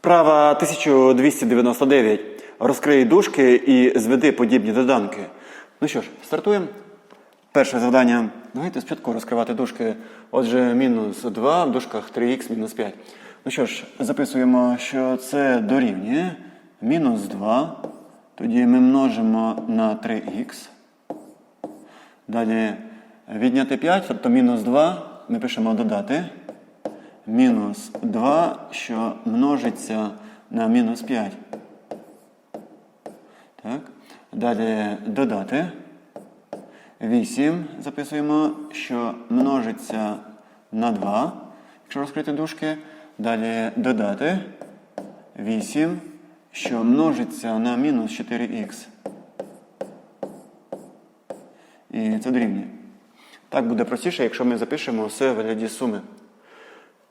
Вправа 1299. Розкрий дужки і зведи подібні доданки. Ну що ж, стартуємо. Перше завдання. Давайте спочатку розкривати дужки. Отже, мінус 2 в дужках 3х мінус 5. Ну що ж, записуємо, що це дорівнює мінус 2. Тоді ми множимо на 3х. Далі відняти 5, тобто мінус 2. Ми пишемо додати. Мінус 2, що множиться на мінус 5. Так. Далі додати. 8 записуємо, що множиться на 2, якщо розкрити дужки. Далі додати 8, що множиться на мінус 4х. І це дорівнює. Так буде простіше, якщо ми запишемо все в вигляді суми.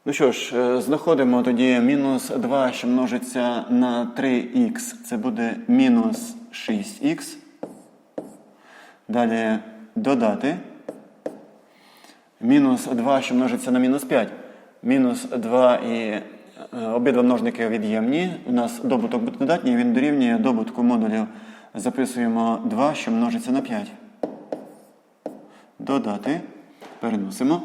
Ну що ж, е, знаходимо тоді мінус 2, що множиться на 3х. Це буде мінус 6х. Далі додати. Мінус 2, що множиться на мінус 5. Мінус 2 і е, обидва множники від'ємні. У нас добуток буде додатній, він дорівнює добутку модулів. Записуємо 2, що множиться на 5. Додати. Переносимо.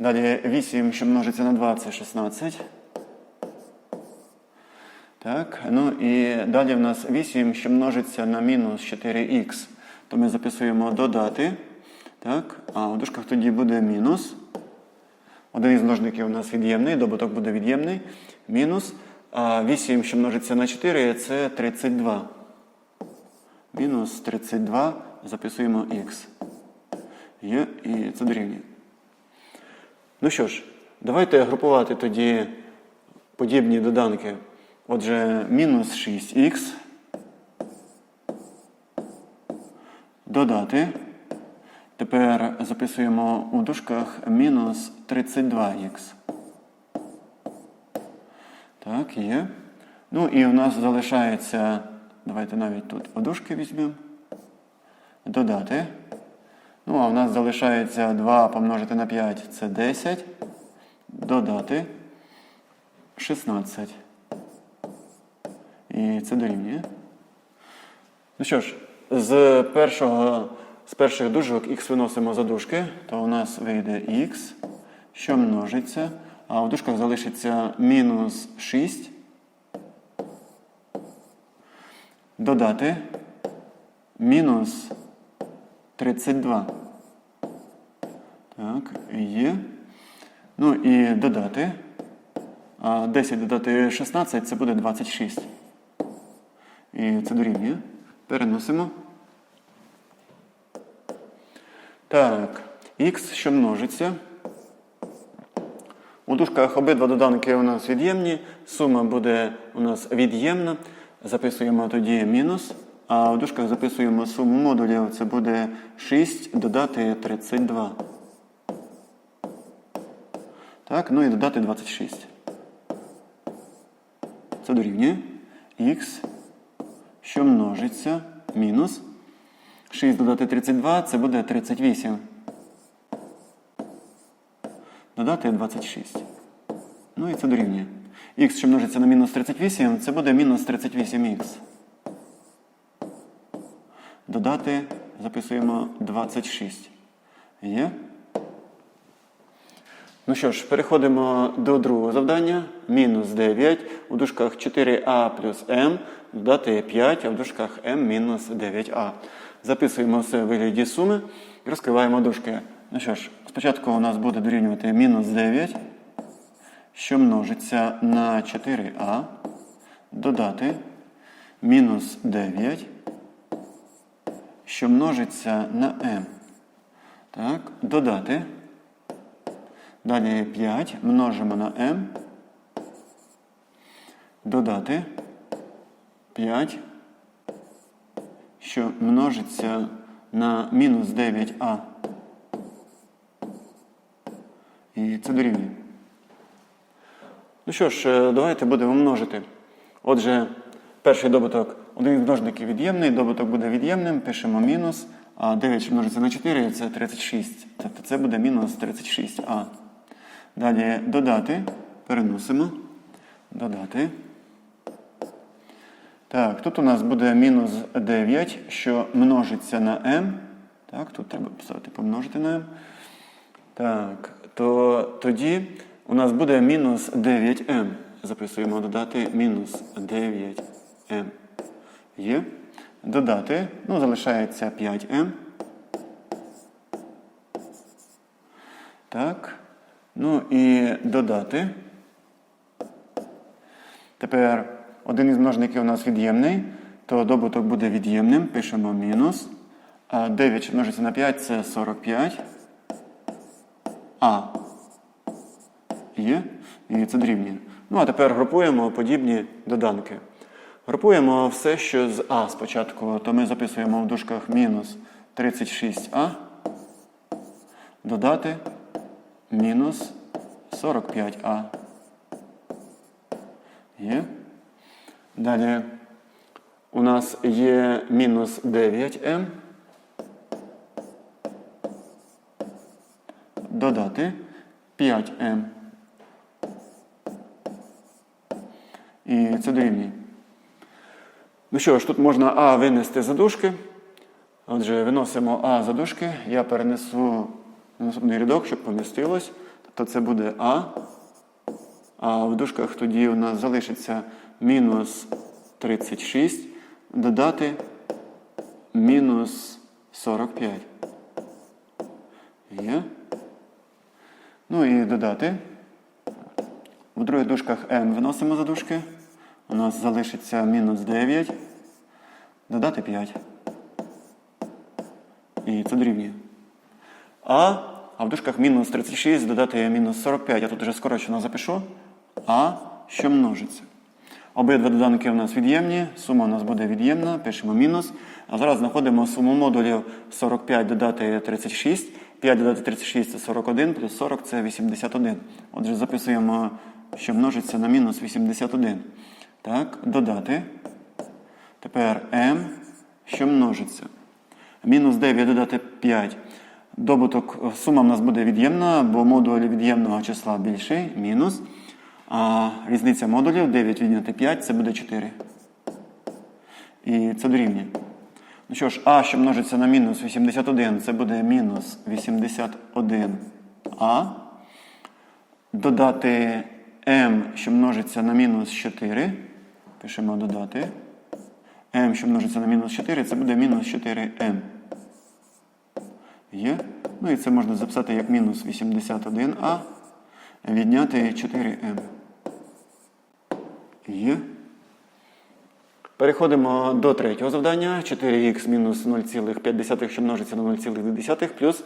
Далі 8, що множиться на 2, це 16. Так, ну і далі в нас 8, що множиться на мінус 4х. То ми записуємо додати. Так, а в дужках тоді буде мінус. Один із множників у нас від'ємний, добуток буде від'ємний. Мінус. А 8, що множиться на 4, це 32. Мінус 32. Записуємо х. І це дорівнює. Ну що ж, давайте групувати тоді подібні доданки. Отже, мінус 6х. Додати. Тепер записуємо у дужках мінус 32х. Так, є. Ну і у нас залишається, давайте навіть тут подушки візьмемо. Додати. Ну, а в нас залишається 2 помножити на 5 це 10. Додати 16. І це дорівнює. Ну що ж, з першого, з перших дужок х виносимо за дужки, то у нас вийде х, що множиться. А в дужках залишиться мінус 6. Додати мінус 32. Так, є. Ну і додати. 10 додати 16 це буде 26. І це дорівнює. Переносимо. Так, х, що множиться. У дужках обидва доданки у нас від'ємні. Сума буде у нас від'ємна. Записуємо тоді мінус. А в дужках записуємо суму модулів. Це буде 6 додати 32. Так, ну і додати 26. Це дорівнює х, що множиться, мінус. 6 додати 32, це буде 38. Додати 26. Ну і це дорівнює. Х, що множиться на мінус 38, це буде мінус 38х. Додати записуємо 26. Є? Ну що ж, переходимо до другого завдання. Мінус 9. У дужках 4а плюс m, додати 5, а в дужках m мінус 9а. Записуємо все в вигляді суми і розкриваємо дужки. Ну що ж, спочатку у нас буде дорівнювати мінус 9, що множиться на 4а, додати мінус 9, що множиться на m. Так, додати. Далі 5 множимо на m. Додати 5, що множиться на мінус 9а. І це дорівнює. Ну що ж, е, давайте будемо множити. Отже, перший добуток, один множників від'ємний, добуток буде від'ємним, пишемо мінус, а 9, що множиться на 4, це 36. Тобто це буде мінус 36а. Далі додати, переносимо, додати Так, тут у нас буде мінус 9, що множиться на m. Так, тут треба писати помножити на m. Так, то тоді у нас буде мінус 9m. Записуємо додати мінус 9m. Є. Додати, ну, залишається 5m. Так. Ну і додати. Тепер один із множників у нас від'ємний, то добуток буде від'ємним. Пишемо мінус. 9 множиться на 5 це 45. А. Є. І це дорівнює. Ну, а тепер групуємо подібні доданки. Групуємо все, що з А спочатку, то ми записуємо в дужках мінус 36А. Додати мінус 45А. Є. Далі у нас є мінус 9М. Додати 5М. І це дорівнює. Ну що ж, тут можна А винести за дужки. Отже, виносимо А за дужки. Я перенесу на наступний рядок, щоб помістилось. Тобто це буде А. А в дужках тоді у нас залишиться мінус 36, додати мінус 45. Є. Ну і додати. В других дужках m виносимо за дужки. У нас залишиться мінус 9. Додати 5. І це дорівнює. А, а в дужках мінус 36 додати мінус 45. Я тут вже скорочено запишу. А, що множиться. Обидва доданки у нас від'ємні, сума у нас буде від'ємна, пишемо мінус. А зараз знаходимо суму модулів 45 додати 36. 5 додати 36 це 41, плюс 40 це 81. Отже, записуємо, що множиться на мінус 81. Так, додати. Тепер m, що множиться. Мінус 9 додати 5. Добуток, сума в нас буде від'ємна, бо модуль від'ємного числа більший, мінус. А різниця модулів 9 відняти 5 це буде 4. І це дорівнює. Ну що ж, А, що множиться на мінус 81, це буде мінус 81А. Додати М, що множиться на мінус 4. Пишемо додати. М, що множиться на мінус 4, це буде мінус 4М. Є. Ну і це можна записати як мінус 81А. Відняти 4М. Є. Переходимо до третього завдання. 4х мінус 0,5, що множиться на 0,2, плюс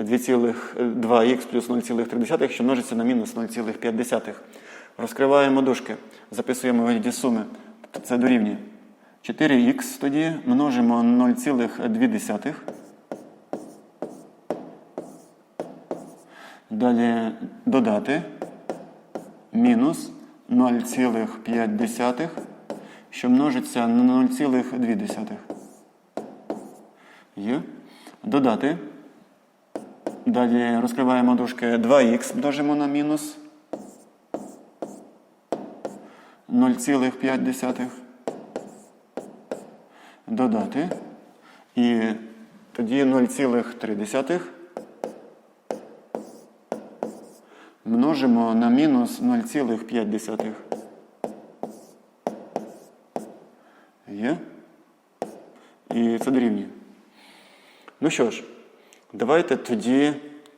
2х плюс 0,3, що множиться на мінус 0,5. Розкриваємо дужки. Записуємо вигляді суми. Це дорівнює. 4х тоді множимо 0,2. Далі додати мінус 0,5, що множиться на 0,2. Є. Додати. Далі розкриваємо дужки 2х множимо на мінус 0,5. Додати. І тоді 0,3 множимо на мінус 0,5. Є? І це дорівнює. Ну що ж, давайте тоді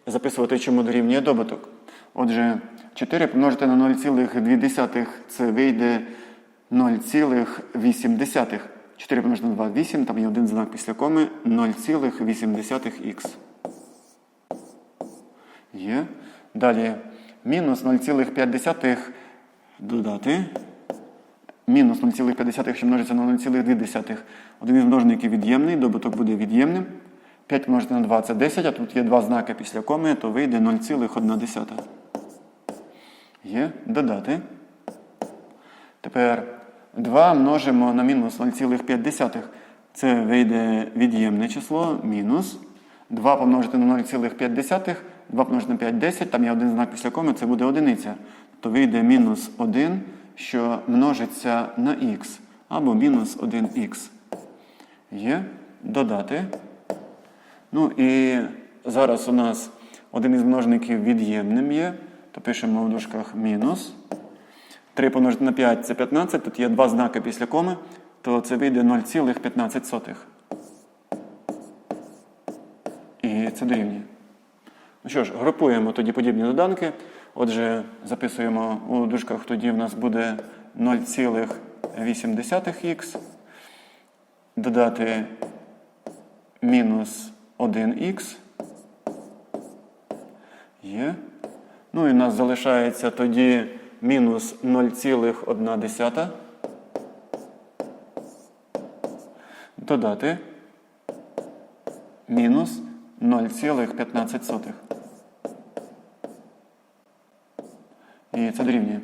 записувати, чому дорівнює добуток. Отже, 4 помножити на 0,2 це вийде 0,8. 4 помножити на 2 8, там є один знак після коми 0,8х. Є. Далі мінус 0,5 додати. Мінус 0,5, що множиться на 0,2. Один із множників від'ємний, добуток буде від'ємним. 5 помножити на 2 це 10, а тут є два знаки після коми, то вийде 0,1. Є. Додати. Тепер 2 множимо на мінус 0,5. Це вийде від'ємне число, мінус. 2 помножити на 0,5, 2 помножити на 5 10, там є один знак після коми, це буде одиниця. То вийде мінус 1, що множиться на х. або мінус 1х. Є. Додати. Ну і зараз у нас один із множників від'ємним є, то пишемо в дужках мінус. 3 помножити на 5 це 15, тут є два знаки після коми, то це вийде 0,15. І це дорівнює. Ну що ж, групуємо тоді подібні доданки. Отже, записуємо у дужках, тоді в нас буде 0,8х, додати мінус 1х. Є. Ну і в нас залишається тоді мінус 0,1. Додати мінус 0,15. І це дорівнює.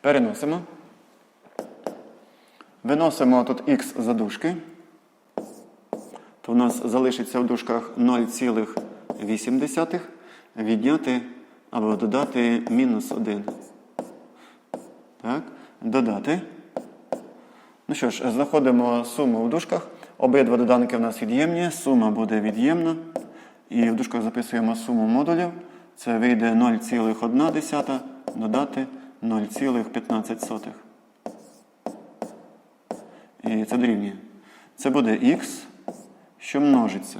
Переносимо. Виносимо тут х за дужки. То в нас залишиться в дужках 0,8 відняти або додати мінус 1. Так, додати. Ну що ж, знаходимо суму в дужках. Обидва доданки в нас від'ємні, сума буде від'ємна. І в дужках записуємо суму модулів. Це вийде 0,1 додати 0,15. І це дорівнює. Це буде х, що множиться.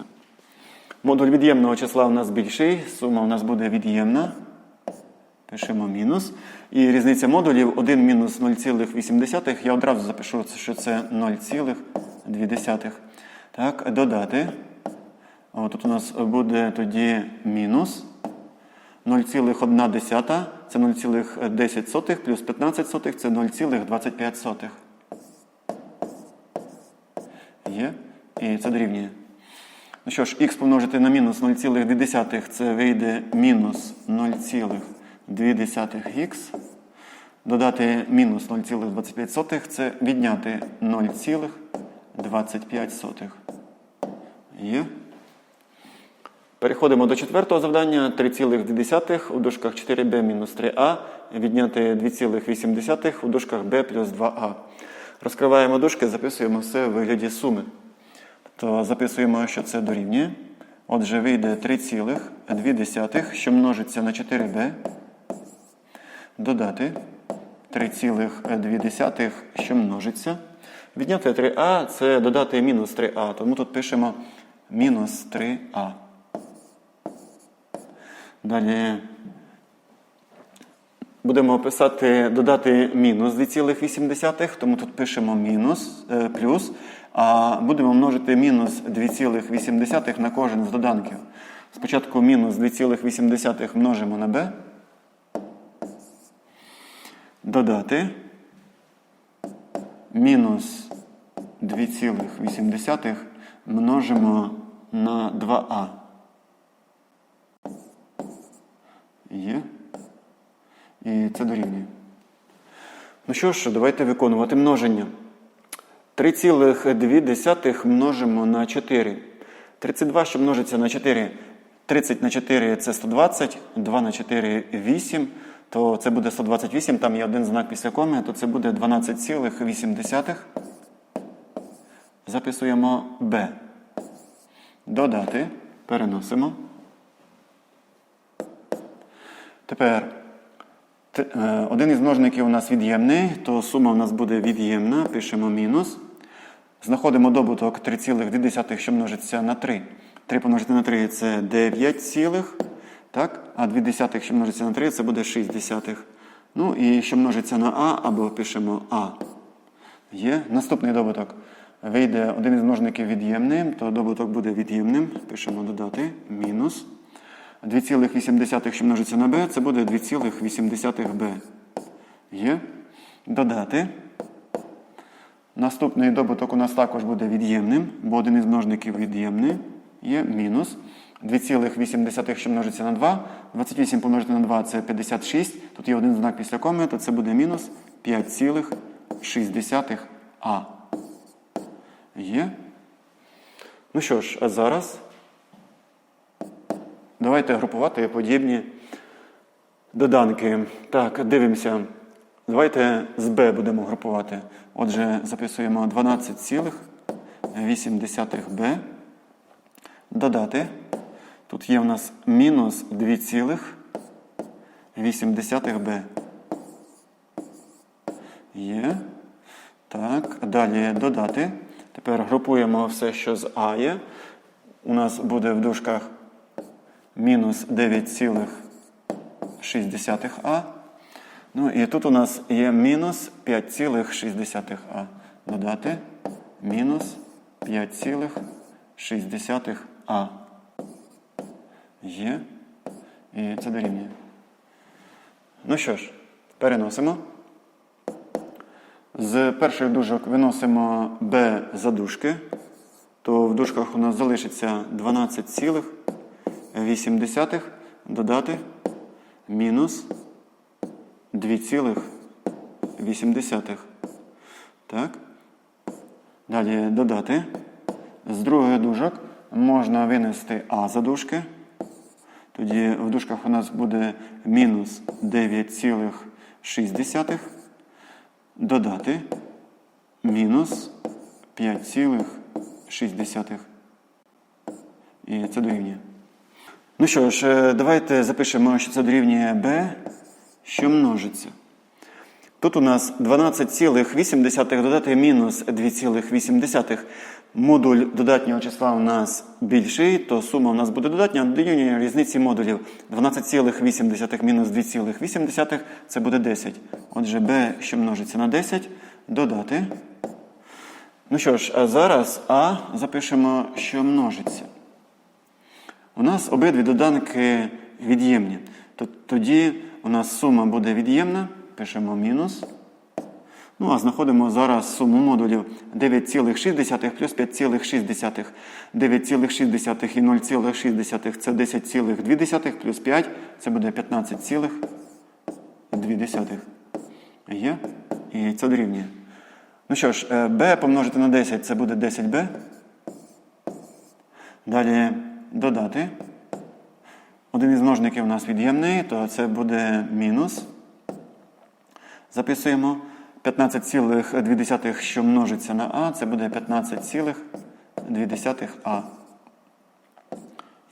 Модуль від'ємного числа у нас більший, сума у нас буде від'ємна. Пишемо мінус. І різниця модулів 1 мінус 0,8. Я одразу запишу, що це 0,2. Так, додати. О, тут у нас буде тоді мінус 0,1 це 0,10 плюс 15 це 0,25. Є. І це дорівнює. Ну що ж, х помножити на мінус 0,2 це вийде мінус 0,2х. Додати мінус 0,25 це відняти 0,25. Є. Переходимо до четвертого завдання. 3,2 у дужках 4b мінус 3а. Відняти 2,8 у дужках b плюс 2а. Розкриваємо дужки, записуємо все в вигляді суми. То записуємо, що це дорівнює. Отже, вийде 3,2, що множиться на 4b. Додати 3,2, що множиться. Відняти 3а це додати мінус 3а. Тому тут пишемо мінус 3а. Далі будемо писати, додати мінус 2,8, тому тут пишемо мінус е, плюс. Будемо множити мінус 2,8 на кожен з доданків. Спочатку мінус 2,8 множимо на b. Додати мінус 2,8 множимо на 2а. Є. І це дорівнює. Ну що ж, давайте виконувати множення. 3,2 множимо на 4. 32, що множиться на 4. 30 на 4 це 120, 2 на 4 8, то це буде 128, там є один знак після коми, то це буде 12,8. Записуємо b. Додати. Переносимо. Тепер е, один із множників у нас від'ємний, то сума у нас буде від'ємна. Пишемо мінус. Знаходимо добуток 3,2, що множиться на 3. 3 помножити на 3 це 9, цілих, так? а 2 десятих, що множиться на 3, це буде 6 десятих. Ну і що множиться на А, або пишемо А. Є. Наступний добуток. Вийде один із множників від'ємним, то добуток буде від'ємним. Пишемо додати мінус. 2,8, що множиться на b, це буде 2,8b. Є. Додати. Наступний добуток у нас також буде від'ємним, бо один із множників від'ємний. Є мінус. 2,8, що множиться на 2. 28 помножити на 2 це 56. Тут є один знак після коми, то це буде мінус 5,6а. Є. Ну що ж, а зараз. Давайте групувати подібні доданки. Так, дивимося. Давайте з b будемо групувати. Отже, записуємо 12,8b. Додати. Тут є в нас мінус 2,8b. Є. Так, далі додати. Тепер групуємо все, що з А є. У нас буде в дужках мінус 9,6а. Ну і тут у нас є мінус 5,6а. Додати мінус 5,6а. Є. І це дорівнює. Ну що ж, переносимо. З перших дужок виносимо b за дужки, то в дужках у нас залишиться 12,8 додати мінус 2,8. Так. Далі додати. З других дужок можна винести а за дужки. Тоді в дужках у нас буде мінус 9,6 додати мінус 5,6. І це дорівнює. Ну що ж, е, давайте запишемо, що це дорівнює b, що множиться. Тут у нас 12,8 додати мінус 2,8. Модуль додатнього числа у нас більший, то сума у нас буде додатня, дорівнює різниці модулів. 12,8 мінус 2,8 це буде 10. Отже, b, що множиться на 10, додати. Ну що ж, а зараз А запишемо, що множиться. У нас обидві доданки від'ємні. То- Тоді у нас сума буде від'ємна, пишемо мінус. Ну, а знаходимо зараз суму модулів 9,6 плюс 5,6. 9,6 і 0,6 це 10,2 плюс 5 це буде 15,2. Є? І це дорівнює. Ну що ж, е, b помножити на 10 це буде 10b. Далі додати. Один із множників у нас від'ємний, то це буде мінус. Записуємо 15,2, що множиться на А, це буде 15,2а.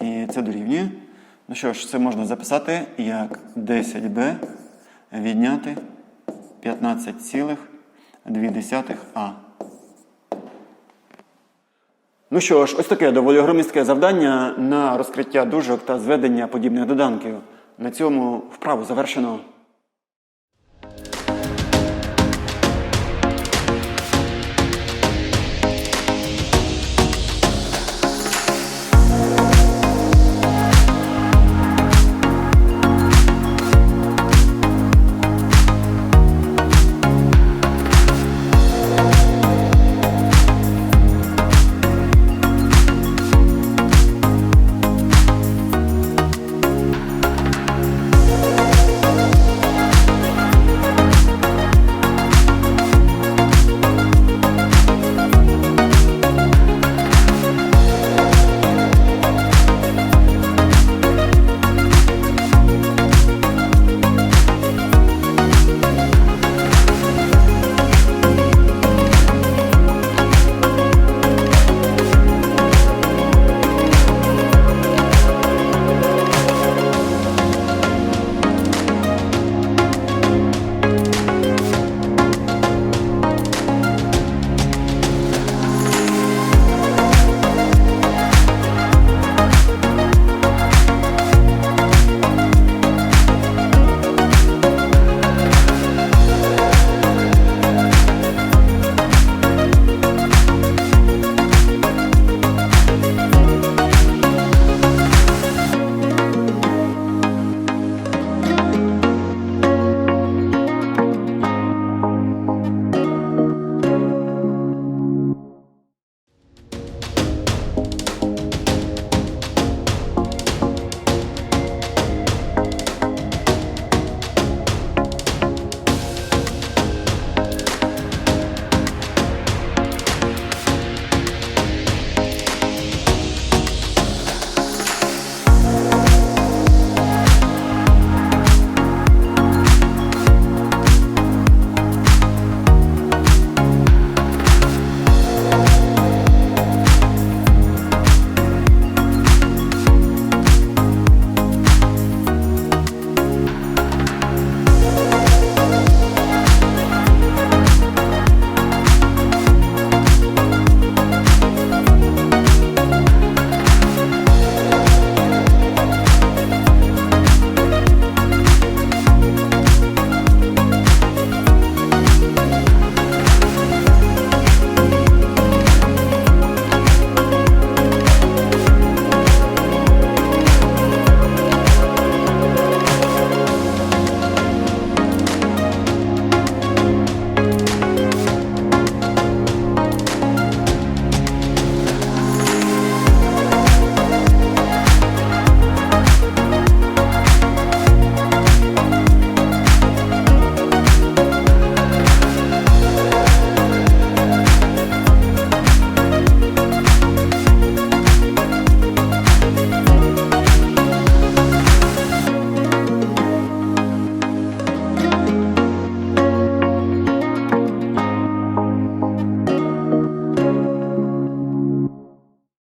І це дорівнює. Ну що ж, це можна записати як 10b відняти 15,2а. Ну що ж, ось таке доволі громістке завдання на розкриття дужок та зведення подібних доданків. На цьому вправу завершено.